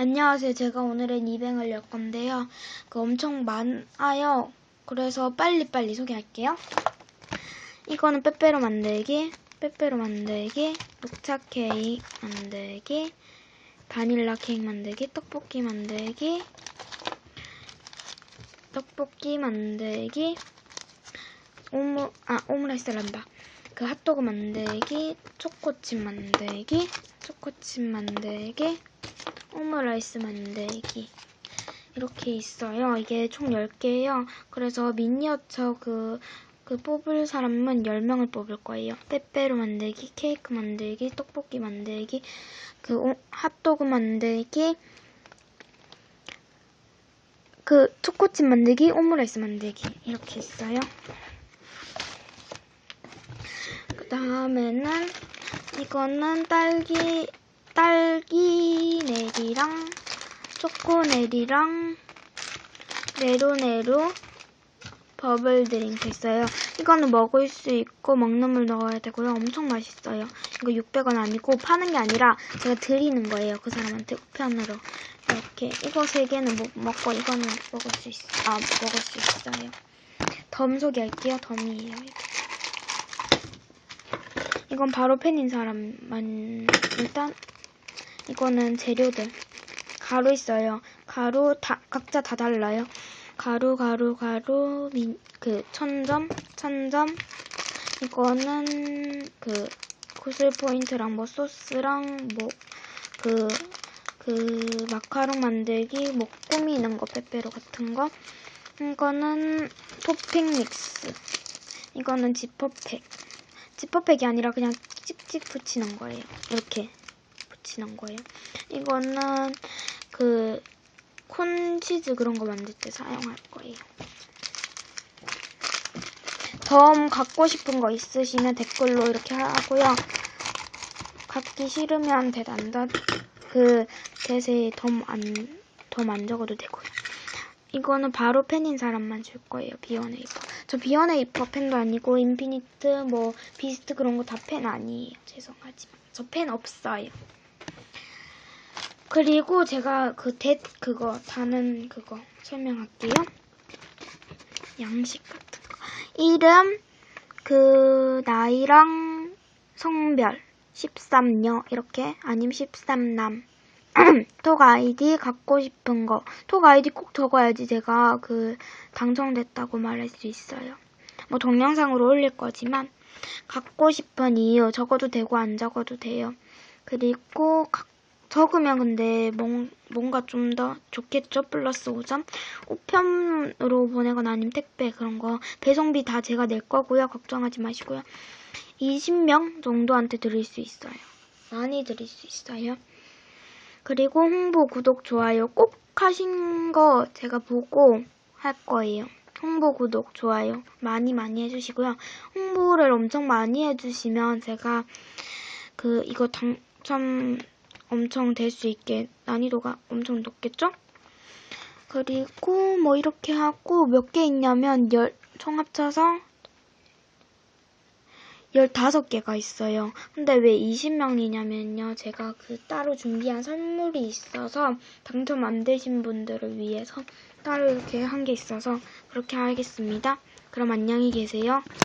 안녕하세요. 제가 오늘은 이뱅을 열 건데요. 그 엄청 많아요. 그래서 빨리빨리 소개할게요. 이거는 빼빼로 만들기, 빼빼로 만들기, 녹차 케이크 만들기, 바닐라 케이크 만들기, 떡볶이 만들기, 떡볶이 만들기, 오므, 아, 오므라이스 란다. 그 핫도그 만들기, 초코칩 만들기, 초코칩 만들기, 오므 라이스 만들기 이렇게 있어요. 이게 총 10개예요. 그래서 미니어처 그, 그 뽑을 사람은 10명을 뽑을 거예요. 빼빼로 만들기, 케이크 만들기, 떡볶이 만들기, 그 오- 핫도그 만들기, 그 초코칩 만들기, 오므라이스 만들기 이렇게 있어요. 그 다음에는 이거는 딸기 딸기 넬이랑 초코 넬이랑 네로네로 버블 드링크 있어요. 이거는 먹을 수 있고 먹는 물 넣어야 되고요. 엄청 맛있어요. 이거 600원 아니고 파는 게 아니라 제가 드리는 거예요. 그 사람한테 우편으로. 이렇게 이거 세 개는 못 먹고 이거는 먹을 수 있, 아 먹을 수 있어요. 덤 소개할게요. 덤이에요. 이건 바로 팬인 사람만 일단 이거는 재료들 가루 있어요. 가루 다 각자 다 달라요. 가루 가루 가루 민, 그 천점 천점 이거는 그 구슬 포인트랑 뭐 소스랑 뭐 그 그 마카롱 만들기 뭐 꾸미는 거 빼빼로 같은 거 이거는 토핑 믹스 이거는 지퍼팩 지퍼팩이 아니라 그냥 찍찍 붙이는 거예요. 이렇게 붙이는 거예요. 이거는 그 콘치즈 그런 거 만들 때 사용할 거예요. 덤 갖고 싶은 거 있으시면 댓글로 이렇게 하고요. 갖기 싫으면 대단다 그 대세 덤안 덤안 적어도 되고요. 이거는 바로 팬인 사람만 줄 거예요. 비어네이퍼. 저 비어네이퍼 팬도 아니고 인피니트 뭐 비스트 그런 거 다 팬 아니에요. 죄송하지만 저 팬 없어요. 그리고 제가 그 대 그거 다는 그거 설명할게요. 양식 같은 거. 이름 그 나이랑 성별 13녀 이렇게 아님 13남 톡 아이디 갖고 싶은 거. 톡 아이디 꼭 적어야지 제가 그 당첨됐다고 말할 수 있어요. 뭐 동영상으로 올릴 거지만 갖고 싶은 이유 적어도 되고 안 적어도 돼요. 그리고 각- 적으면 근데 뭔, 뭔가 좀 더 좋겠죠? 플러스 5점. 우편으로 보내거나 아니면 택배 그런 거 배송비 다 제가 낼 거고요. 걱정하지 마시고요. 20명 정도한테 드릴 수 있어요. 많이 드릴 수 있어요. 그리고 홍보, 구독, 좋아요 꼭 하신 거 제가 보고 할 거예요. 홍보, 구독, 좋아요 많이 많이 해주시고요. 홍보를 엄청 많이 해주시면 제가 그 이거 당첨 엄청 될 수 있게 난이도가 엄청 높겠죠? 그리고 뭐 이렇게 하고 몇 개 있냐면 열, 총 합쳐서 15개가 있어요. 근데 왜 20명이냐면요. 제가 그 따로 준비한 선물이 있어서 당첨 안 되신 분들을 위해서 따로 이렇게 한 게 있어서 그렇게 하겠습니다. 그럼 안녕히 계세요.